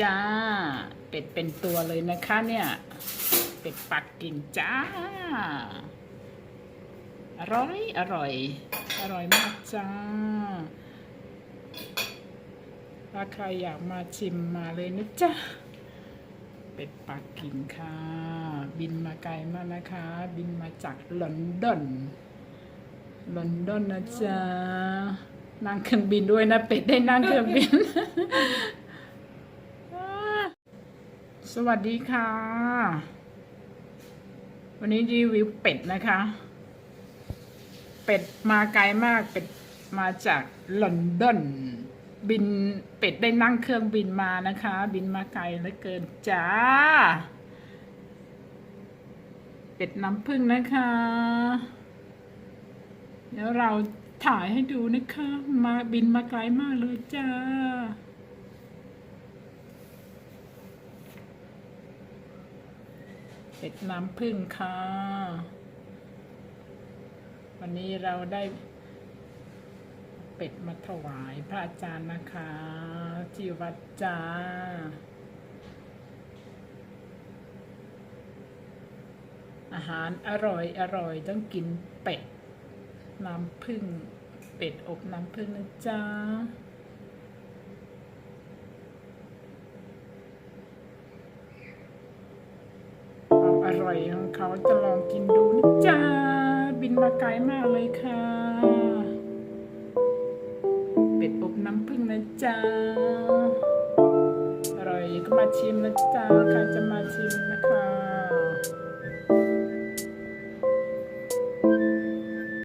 จ้า เป็ดเป็นตัวเลยนะคะเนี่ย เป็ดปักกิ่งจ้า อร่อย อร่อย อร่อยมากจ้า ถ้าใครอยากมาชิมมาเลยนะจ๊ะ เป็ดปักกิ่งค่ะ บินมาไกลมากนะคะ บินมาจากลอนดอน ลอนดอนนะจ๊ะนั่งเครื่องบินด้วยนะเป็ดได้นั่งเครื่องบิน สวัสดีค่ะ วันนี้รีวิวเป็ดนะคะ เป็ดมาไกลมากเป็ดมาจากลอนดอนบินเป็ดได้นั่งเครื่องบินมานะคะ บินมาไกลเหลือเกินจ้า เป็ดน้ำผึ้งนะคะ เดี๋ยวเราถ่ายให้ดูนะคะ มาบินมาไกลมากเลยจ้า เป็ดน้ำผึ้งค่ะ วันนี้เราได้เป็ดมาถวายพระอาจารย์นะคะที่วัดจ้าอาหารอร่อยอร่อยต้องกินเป็ด น้ำผึ้งเป็ดอบน้ำผึ้งนะจ๊ะความอร่ อยของเขาจะลองกินดูนะจ๊ะบินมาไกลมากเลยค่ะ เป็ดอบน้ำผึ้งนะจ๊ะอร่อยก็มาชิมนะจ๊ะใครจะมาชิมนะคะ